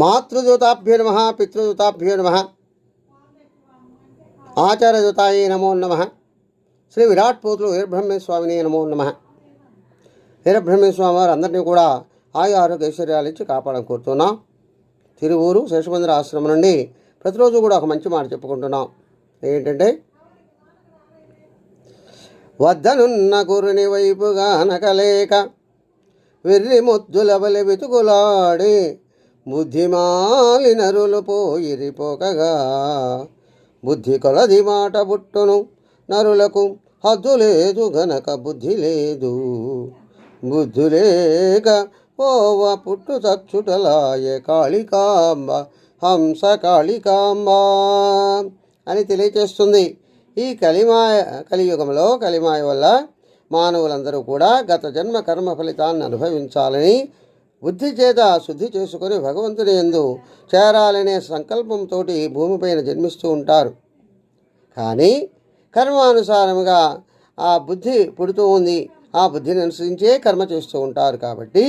మాతృదూతాభ్యో నమ పితృదూతాభ్యో నమ. ఆచార్యదూతాయ నమో నమ. శ్రీ విరాట్ పోతులు వీరబ్రహ్మేశ్వర స్వామిని నమో నమ. వీరబ్రహ్మేశ్వర స్వామి వారు అందరినీ కూడా ఆయు ఆరోగ్య ఐశ్వర్యాలు ఇచ్చి కాపాడని కోరుతున్నాం. తిరువూరు శేషమందిర ఆశ్రమం నుండి ప్రతిరోజు కూడా ఒక మంచి మాట చెప్పుకుంటున్నాం. ఏంటంటే వద్దనున్న గురుని వైపుగా నకలేక వెర్రి ముద్దుల బలి వెతుకులాడి బుద్ధిమాలి నరులు పోయిరిపోకగా బుద్ధి కొలది మాట పుట్టును నరులకు హద్దు లేదు గనక బుద్ధి లేదు. బుద్ధి లేక పోవ పుట్టు చచ్చుటలాయ కాళికాంబ హంస కాళికాంబ అని తెలియచేస్తుంది. ఈ కలిమాయ కలియుగంలో కలిమాయ వల్ల మానవులందరూ కూడా గత జన్మ కర్మ ఫలితాన్ని అనుభవించాలని బుద్ధి చేత శుద్ధి చేసుకొని భగవంతుని ఎందు చేరాలనే సంకల్పంతో భూమిపైన జన్మిస్తూ ఉంటారు. కానీ కర్మానుసారముగా ఆ బుద్ధి పుడుతూ ఉంది. ఆ బుద్ధిని అనుసరించే కర్మ చేస్తూ ఉంటారు కాబట్టి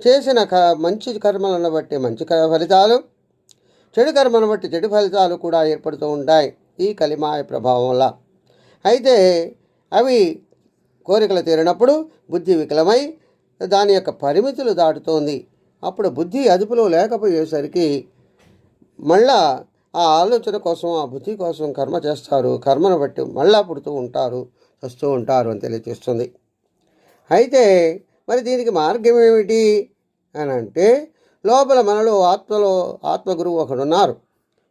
చేసిన క మంచి కర్మలను బట్టి మంచి ఫలితాలు చెడు కర్మను బట్టి చెడు ఫలితాలు కూడా ఏర్పడుతూ ఉంటాయి ఈ కలిమాయ ప్రభావం వల్ల. అయితే అవి కోరికలు తీరినప్పుడు బుద్ధి వికలమై దాని యొక్క పరిమితులు దాటుతోంది. అప్పుడు బుద్ధి అదుపులో లేకపోయేసరికి మళ్ళా ఆ ఆలోచన కోసం ఆ బుద్ధి కోసం కర్మ చేస్తారు. కర్మను బట్టి మళ్ళా పుడుతూ ఉంటారు వస్తూ ఉంటారు అని తెలియజేస్తుంది అయితే మరి దీనికి మార్గం ఏమిటి అని అంటే లోపల మనలో ఆత్మలో ఆత్మగురువు ఒకడున్నారు.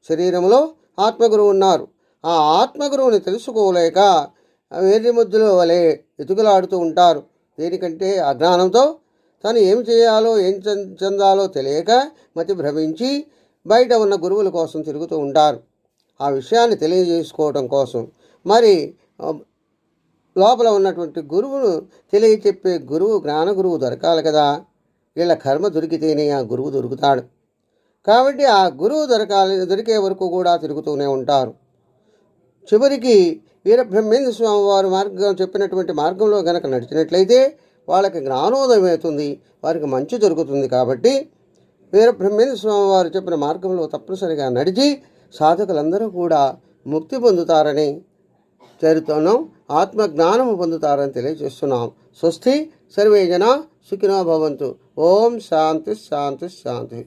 శరీరంలో ఆత్మగురువు ఉన్నారు. ఆ ఆత్మగురువుని తెలుసుకోలేక వేర్రి ముద్దుల వలె ఎతుకులాడుతూ ఉంటారు. దేనికంటే అజ్ఞానంతో తను ఏం చేయాలో ఏం చెందాలో తెలియక మతి భ్రమించి బయట ఉన్న గురువుల కోసం తిరుగుతూ ఉంటారు. ఆ విషయాన్ని తెలియజేసుకోవడం కోసం. మరి లోపల ఉన్నటువంటి గురువును తెలియచెప్పే గురువు జ్ఞాన గురువు దొరకాలి కదా. వీళ్ళ కర్మ దొరికితేనే ఆ గురువు దొరుకుతాడు. కాబట్టి ఆ గురువు దొరకాలి దొరికే వరకు కూడా తిరుగుతూనే ఉంటారు. చివరికి వీరబ్రహ్మేంద్ర స్వామి వారు మార్గం చెప్పినటువంటి మార్గంలో గనక నడిచినట్లయితే వాళ్ళకి జ్ఞానోదయం అవుతుంది వారికి మంచి జరుగుతుంది కాబట్టి వీరబ్రహ్మేంద్ర స్వామి వారు చెప్పిన మార్గంలో తప్పనిసరిగా నడిచి సాధకులందరూ కూడా ముక్తి పొందుతారని చేరుతున్నాం ఆత్మజ్ఞానము పొందుతారని తెలియజేస్తున్నాం. స్వస్తి సర్వే జన సుఖినో భవంతు. ఓం శాంతి శాంతి శాంతి.